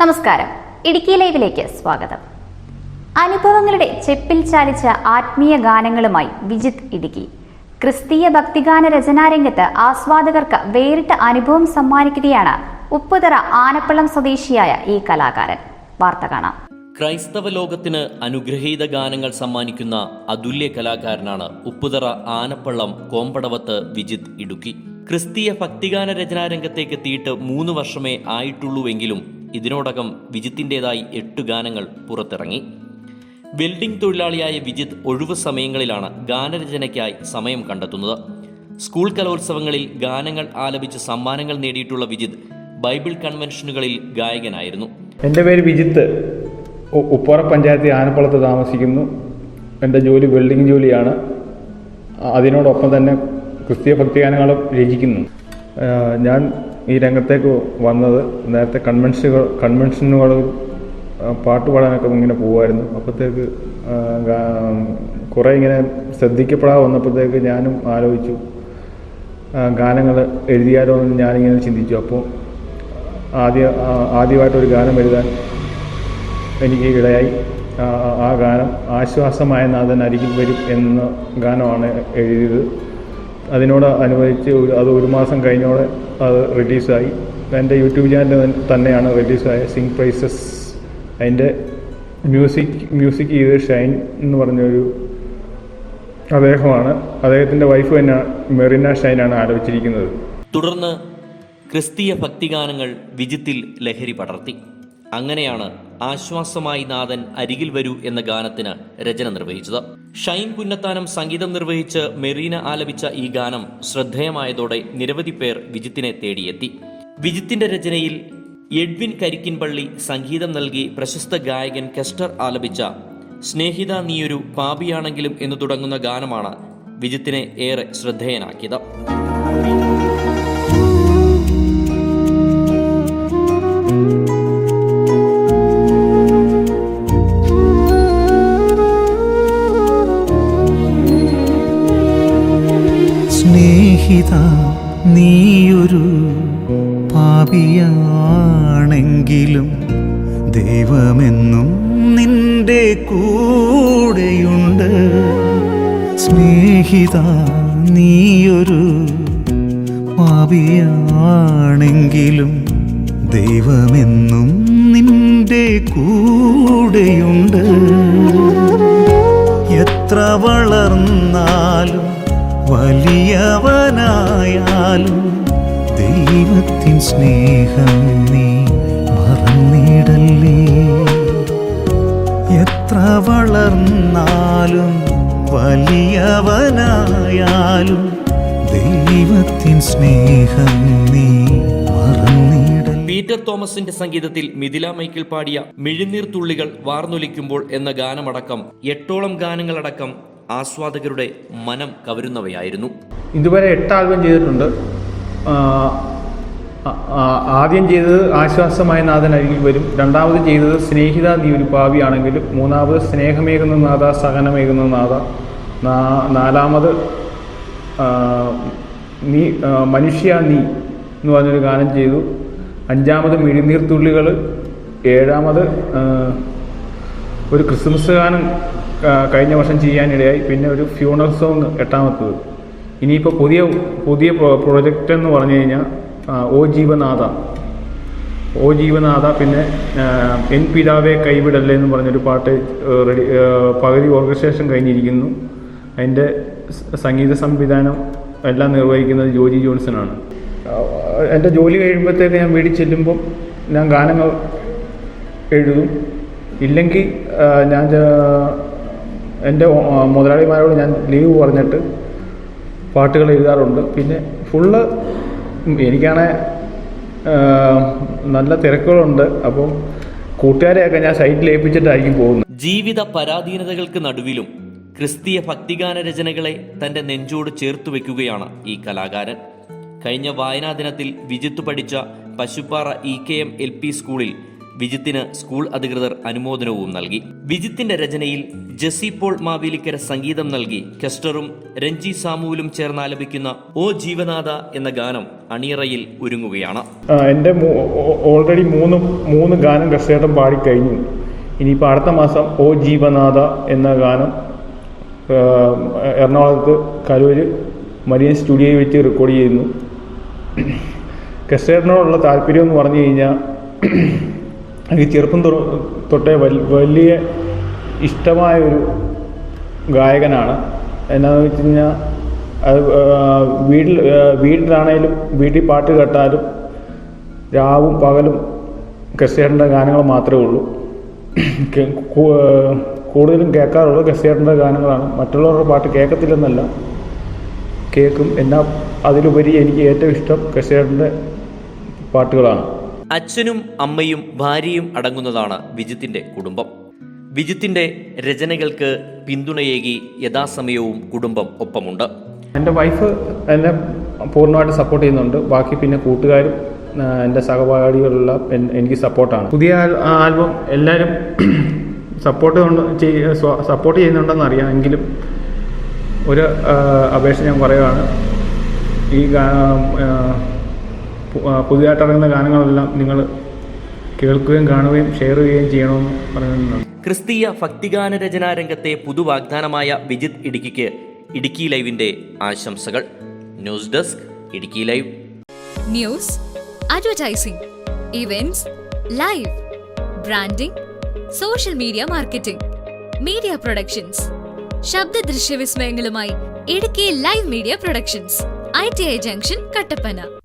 നമസ്കാരം. ഇടുക്കി ലൈവിലേക്ക് സ്വാഗതം. അനുഭവങ്ങളുടെ ചെപ്പിൽ ചാലിച്ച ആത്മീയ ഗാനങ്ങളുമായി വിജിത് ഇടുക്കി. ക്രിസ്തീയ ഭക്തിഗാന രചനാരംഗത്ത് ആസ്വാദകർക്ക് വേറിട്ട അനുഭവം സമ്മാനിക്കുകയാണ് ഉപ്പുതറ ആനപ്പള്ളം സ്വദേശിയായ ഈ കലാകാരൻ. വാർത്ത കാണാം. ക്രൈസ്തവ ലോകത്തിന് അനുഗ്രഹീത ഗാനങ്ങൾ സമ്മാനിക്കുന്ന അതുല്യ കലാകാരനാണ് ഉപ്പുതറ ആനപ്പള്ളം കോമ്പടവത്ത് വിജിത് ഇടുക്കി. ക്രിസ്തീയ ഭക്തിഗാന രചനാരംഗത്തേക്ക് എത്തിയിട്ട് മൂന്ന് വർഷമേ ആയിട്ടുള്ളൂവെങ്കിലും ഇതിനോടകം വിജിത്തിന്റെതായി എട്ട് ഗാനങ്ങൾ പുറത്തിറങ്ങി. വെൽഡിംഗ് തൊഴിലാളിയായ വിജിത്ത് ഒഴിവു സമയങ്ങളിലാണ് ഗാനരചനയ്ക്കായി സമയം കണ്ടെത്തുന്നത്. സ്കൂൾ കലോത്സവങ്ങളിൽ ഗാനങ്ങൾ ആലപിച്ച് സമ്മാനങ്ങൾ നേടിയിട്ടുള്ള വിജിത്ത് ബൈബിൾ കൺവെൻഷനുകളിൽ ഗായകനായിരുന്നു. എന്റെ പേര് വിജിത്ത്. ഉപ്പാറ പഞ്ചായത്തിൽ ആനപ്പുളത്ത് താമസിക്കുന്നു. എന്റെ ജോലി വെൽഡിംഗ് ജോലിയാണ്. അതിനോടൊപ്പം തന്നെ ക്രിസ്തീയ ഭക്തിഗാനങ്ങളും രചിക്കുന്നു. ഞാൻ ഈ രംഗത്തേക്ക് വന്നത്. നേരത്തെ കൺവെൻഷനുകൾ കൺവെൻഷനുകൾ പാട്ട് പാടാനൊക്കെ ഇങ്ങനെ പോകുമായിരുന്നു അപ്പോഴത്തേക്ക് കുറേ ഇങ്ങനെ ശ്രദ്ധിക്കപ്പെടാതെ വന്നപ്പോഴത്തേക്ക് ഞാനും ആലോചിച്ചു ഗാനങ്ങൾ എഴുതിയാലോ എന്ന് ഞാനിങ്ങനെ ചിന്തിച്ചു. അപ്പോൾ ആദ്യ ആദ്യമായിട്ടൊരു ഗാനം എഴുതാൻ എനിക്ക് ഇടയായി. ആ ഗാനം ആശ്വാസമായ നാഥൻ അരികിൽ വരും എന്ന ഗാനമാണ് എഴുതിയത്. അതിനോട് അനുവദിച്ച് ഒരു അത് ഒരു മാസം കഴിഞ്ഞോടെ അത് റിലീസായി. എന്റെ യൂട്യൂബ് ചാനൽ തന്നെയാണ് റിലീസായ സിംഗ് പ്രൈസസ്. അതിന്റെ മ്യൂസിക് മ്യൂസിക് ചെയ്ത് ഷൈൻ എന്ന് പറഞ്ഞൊരു അദ്ദേഹമാണ്. അദ്ദേഹത്തിന്റെ വൈഫ് തന്നെ മെറിന ഷൈനാണ് ആലോചിച്ചിരിക്കുന്നത് തുടർന്ന് ക്രിസ്തീയ ഭക്തിഗാനങ്ങൾ വിജിത്തിൽ ലഹരി പടർത്തി. അങ്ങനെയാണ് ആശ്വാസമായി നാഥൻ അരികിൽ വരൂ എന്ന ഗാനത്തിന് രചന നിർവഹിച്ചത്. ഷൈൻ പുന്നത്താനം സംഗീതം നിർവഹിച്ച് മെറീന ആലപിച്ച ഈ ഗാനം ശ്രദ്ധേയമായതോടെ നിരവധി പേർ വിജിത്തിനെ തേടിയെത്തി. വിജിത്തിന്റെ രചനയിൽ എഡ്വിൻ കരിക്കിൻപള്ളി സംഗീതം നൽകി പ്രശസ്ത ഗായകൻ കെസ്റ്റർ ആലപിച്ച സ്നേഹിത നീയൊരു പാപിയാണെങ്കിലും എന്ന് തുടങ്ങുന്ന ഗാനമാണ് വിജിത്തിനെ ഏറെ ശ്രദ്ധേയനാക്കിയത്. സ്നേഹിത നീയൊരു പാപിയാണെങ്കിലും ദൈവമെന്നും നിന്റെ കൂടെയുണ്ട്. സ്നേഹിത നീയൊരു പാപിയാണെങ്കിലും ദൈവമെന്നും നിന്റെ കൂടെയുണ്ട്. എത്ര വളർന്നാലും വലിയവനായാലും ദൈവത്തിൻ സ്നേഹം നീ മറന്നിടല്ലേ. എത്ര വളർന്നാലും വലിയവനായാലും ദൈവത്തിൻ സ്നേഹം നീ പീറ്റർ തോമസിന്റെ സംഗീതത്തിൽ മിഥില മൈക്കിൾ പാടിയ മിഴുനീർ തുള്ളികൾ വാർന്നൊലിക്കുമ്പോൾ എന്ന ഗാനമടക്കം എട്ടോളം ഗാനങ്ങളടക്കം ആസ്വാദകരുടെ മനം കവരുന്നവയായിരുന്നു. ഇതുവരെ എട്ട് ആൽബം ചെയ്തിട്ടുണ്ട് ആദ്യം ചെയ്തത് ആശ്വാസമായ നാഥൻ അരികിൽ വരും. രണ്ടാമത് ചെയ്തത് സ്നേഹിത നീ ഒരു ഭാവിയാണെങ്കിലും മൂന്നാമത് സ്നേഹമേകുന്ന നാഥ സഹനമേകുന്ന നാഥ നാലാമത് നീ മനുഷ്യ നീ എന്ന് പറഞ്ഞൊരു ഗാനം ചെയ്തു. അഞ്ചാമത് മിഴിനീർത്തുള്ളികൾ ഏഴാമത് ഒരു ക്രിസ്മസ് ഗാനം കഴിഞ്ഞ വർഷം ചെയ്യാനിടയായി. പിന്നെ ഒരു ഫ്യൂണൽ സോങ് എട്ടാമത്തത് ഇനിയിപ്പോൾ പുതിയ പുതിയ പ്രോ- പ്രോജക്റ്റ് എന്ന് പറഞ്ഞു കഴിഞ്ഞാൽ ഓ ജീവനാഥ. ഓ ജീവനാഥ പിന്നെ എൻ പിതാവെ കൈവിടല്ലേ എന്ന് പറഞ്ഞൊരു പാട്ട് റെഡി പകുതി ഓർഗസ്ട്രേഷൻ കഴിഞ്ഞിരിക്കുന്നു. അതിന്റെ സംഗീത സംവിധാനം എല്ലാം നിർവഹിക്കുന്നത് ജോജി ജോൺസണാണ് എന്റെ ജോലി കഴിയുമ്പോഴത്തേക്ക് ഞാൻ വീട്ടിൽ ചെല്ലുമ്പം ഞാൻ ഗാനങ്ങൾ എഴുതും. ഇല്ലെങ്കിൽ ഞാൻ എന്റെ മുതലാളിമാരോട് ഞാൻ ലീവ് പറഞ്ഞിട്ട് പാട്ടുകൾ എഴുതാറുണ്ട്. പിന്നെ ഫുള്ള് എനിക്കാണെ നല്ല തിരക്കുകളുണ്ട്. അപ്പം കൂട്ടുകാരെയൊക്കെ ഞാൻ സൈറ്റിൽ ഏൽപ്പിച്ചിട്ടായിരിക്കും പോകുന്നത്. ജീവിത പരാധീനതകൾക്ക് നടുവിലും ക്രിസ്തീയ ഭക്തിഗാന രചനകളെ തന്റെ നെഞ്ചോട് ചേർത്തു വെക്കുകയാണ് ഈ കലാകാരൻ. കഴിഞ്ഞ വായനാ ദിനത്തിൽ വിജിത്ത് പഠിച്ച Pasuppara E K M L P സ്കൂളിൽ വിജിത്തിന് സ്കൂൾ അധികൃതർ അനുമോദനവും നൽകി. വിജിത്തിന്റെ രചനയിൽ ജെസി പോൾ മാവേലിക്കര സംഗീതം നൽകി. കെസ്റ്ററും രഞ്ജി സാമുവിലും ചേർന്ന് ആലപിക്കുന്ന ഓ ജീവനാഥ എന്ന ഗാനം അണിയറയിൽ ഒരുങ്ങുകയാണ്. എന്റെ ഓൾറെഡി മൂന്ന് മൂന്ന് ഗാനം കസ്റ്റേട്ടം പാടിക്കഴിഞ്ഞു. ഇനിയിപ്പോൾ അടുത്ത മാസം ഓ ജീവനാഥ എന്ന ഗാനം എറണാകുളത്ത് കലൂര് മരിയൻ സ്റ്റുഡിയോയിൽ വെച്ച് റെക്കോർഡ് ചെയ്യുന്നു. കസ്റ്റേട്ടനോടുള്ള താല്പര്യം എന്ന് പറഞ്ഞു കഴിഞ്ഞാൽ എനിക്ക് ചെറുപ്പം തൊട്ടേ വലിയ ഇഷ്ടമായ ഒരു ഗായകനാണ്. എന്നാന്ന് വെച്ച് കഴിഞ്ഞാൽ അത് വീട്ടിൽ വീട്ടിലാണേലും വീട്ടിൽ പാട്ട് കേട്ടാലും രാവും പകലും കസേറിന്റെ ഗാനങ്ങൾ മാത്രമേ ഉള്ളൂ. കൂടുതലും കേൾക്കാറുള്ളത് കസേറിന്റെ ഗാനങ്ങളാണ്. മറ്റുള്ളവരുടെ പാട്ട് കേൾക്കത്തില്ലെന്നല്ല. കേൾക്കും. എന്നാൽ അതിലുപരി എനിക്ക് ഏറ്റവും ഇഷ്ടം കസേറിന്റെ പാട്ടുകളാണ്. അച്ഛനും അമ്മയും ഭാര്യയും അടങ്ങുന്നതാണ് വിജിത്തിന്റെ കുടുംബം. വിജിത്തിന്റെ രചനകൾക്ക് പിന്തുണയേകി യഥാസമയവും കുടുംബം ഒപ്പമുണ്ട്. എന്റെ വൈഫ് എന്നെ പൂർണമായിട്ട് സപ്പോർട്ട് ചെയ്യുന്നുണ്ട്. ബാക്കി പിന്നെ കൂട്ടുകാരും എന്റെ സഹപാഠികളെല്ലാം എൻ- എനിക്ക് സപ്പോർട്ടാണ് പുതിയ ആൽബം എല്ലാവരും സപ്പോർട്ട് സപ്പോർട്ട് ചെയ്യുന്നുണ്ടെന്ന് അറിയാം. എങ്കിലും ഒരു അപേക്ഷ ഞാൻ പറയുകയാണ് ഈ പുതിയതായിട്ട് ഇറങ്ങുന്ന ഗാനങ്ങളെല്ലാം നിങ്ങൾ കേൾക്കുകയും കാണുകയും ഷെയർ ചെയ്യുകയും ചെയ്യണമെന്ന് പറയുന്നുണ്ട്. ക്രിസ്തീയ ഭക്തിഗാന രചനാ രംഗത്തെ പുതുവാഗ്ദാനമായ വിജിത് ഇടുക്കിക്ക് ഇടുക്കി ലൈവിന്റെ ആശംസകൾ. News desk Idukki live. News advertising events live branding social media marketing media productions ശബ്ദ ദൃശ്യ വിസ്മയങ്ങളുമായി Idukki live media productions I T I junction Kattappana.